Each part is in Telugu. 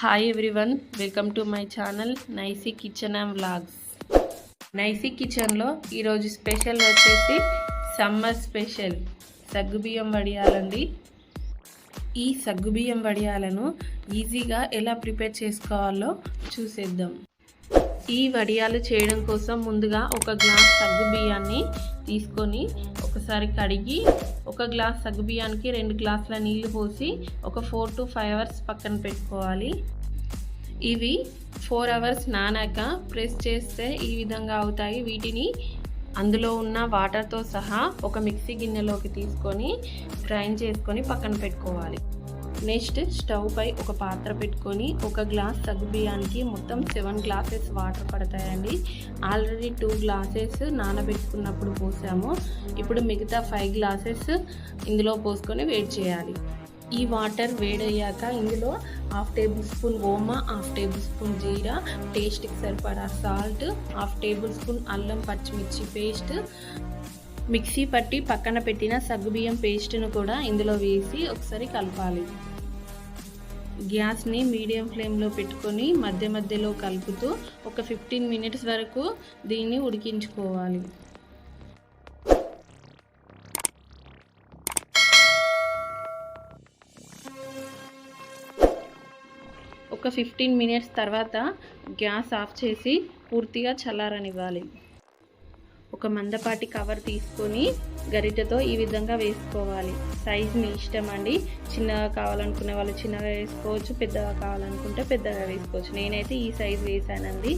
Hi everyone welcome to my channel Naisy kitchen and vlogs Naisy కిచెన్లో ఈరోజు స్పెషల్ వచ్చేసి సమ్మర్ స్పెషల్ సగ్గుబియ్యం వడియాలండి. ఈ సగ్గుబియ్యం వడియాలను ఈజీగా ఎలా ప్రిపేర్ చేసుకోవాలో చూసేద్దాం. ఈ వడియాలు చేయడం కోసం ముందుగా ఒక గ్లాస్ సగ్గు బియ్యాన్ని తీసుకొని ఒకసారి కడిగి ఒక గ్లాస్ సగ్గు బియ్యానికి రెండు గ్లాసుల నీళ్ళు పోసి ఒక ఫోర్ టు ఫైవ్ అవర్స్ పక్కన పెట్టుకోవాలి. ఇవి ఫోర్ అవర్స్ నానాక ప్రెస్ చేస్తే ఈ విధంగా అవుతాయి. వీటిని అందులో ఉన్న వాటర్తో సహా ఒక మిక్సీ గిన్నెలోకి తీసుకొని గ్రైండ్ చేసుకొని పక్కన పెట్టుకోవాలి. నెక్స్ట్ స్టవ్ పై ఒక పాత్ర పెట్టుకొని ఒక గ్లాస్ సగ్గు బియ్యానికి మొత్తం సెవెన్ గ్లాసెస్ వాటర్ పడతాయండి. ఆల్రెడీ టూ గ్లాసెస్ నానబెట్టుకున్నప్పుడు పోసాము. ఇప్పుడు మిగతా ఫైవ్ గ్లాసెస్ ఇందులో పోసుకొని వేడి చేయాలి. ఈ వాటర్ వేడయ్యాక ఇందులో హాఫ్ టేబుల్ స్పూన్ ఓమా హాఫ్ టేబుల్ స్పూన్ జీరా టేస్ట్కి సరిపడా సాల్ట్ హాఫ్ టేబుల్ స్పూన్ అల్లం పచ్చిమిర్చి పేస్ట్ మిక్సీ పట్టి పక్కన పెట్టిన సగ్గుబియ్యం పేస్ట్ను కూడా ఇందులో వేసి ఒకసారి కలపాలి. గ్యాస్ని మీడియం ఫ్లేమ్లో పెట్టుకొని మధ్య మధ్యలో కలుపుతూ ఒక ఫిఫ్టీన్ మినిట్స్ వరకు దీన్ని ఉడికించుకోవాలి. ఒక ఫిఫ్టీన్ మినిట్స్ తర్వాత గ్యాస్ ఆఫ్ చేసి పూర్తిగా చల్లారనివ్వాలి. ఒక మందపాటి కవర్ తీసుకొని గరిటెతో ఈ విధంగా వేసుకోవాలి. సైజ్ మీ ఇష్టం అండి. చిన్నగా కావాలనుకునే వాళ్ళు చిన్నగా వేసుకోవచ్చు పెద్దగా కావాలనుకుంటే పెద్దగా వేసుకోవచ్చు. నేనైతే ఈ సైజ్ వేసానండి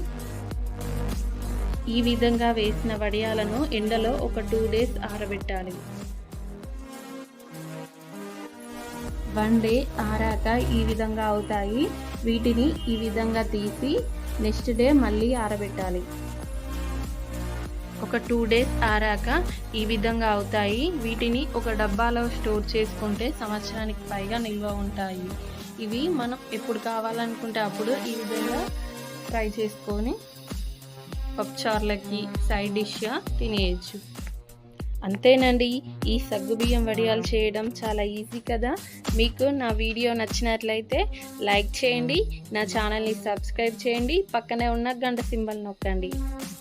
ఈ విధంగా వేసిన వడియాలను ఎండలో ఒక టూ డేస్ ఆరబెట్టాలి. వన్ డే ఆరాక ఈ విధంగా అవుతాయి. వీటిని ఈ విధంగా తీసి నెక్స్ట్ డే మళ్ళీ ఆరబెట్టాలి. ఒక టూ డేస్ ఆరాక ఈ విధంగా అవుతాయి. వీటిని ఒక డబ్బాలో స్టోర్ చేసుకుంటే సంవత్సరానికి పైగా నిల్వ ఉంటాయి. ఇవి మనం ఎప్పుడు కావాలనుకుంటే అప్పుడు ఈ విధంగా ఫ్రై చేసుకొని పప్చార్లకి సైడ్ డిష్గా తినేయచ్చు. అంతేనండి ఈ సగ్గుబియ్యం వడియాలు చేయడం చాలా ఈజీ కదా. మీకు నా వీడియో నచ్చినట్లయితే లైక్ చేయండి నా ఛానల్ని సబ్స్క్రైబ్ చేయండి పక్కనే ఉన్న గంట సింబల్ నొక్కండి.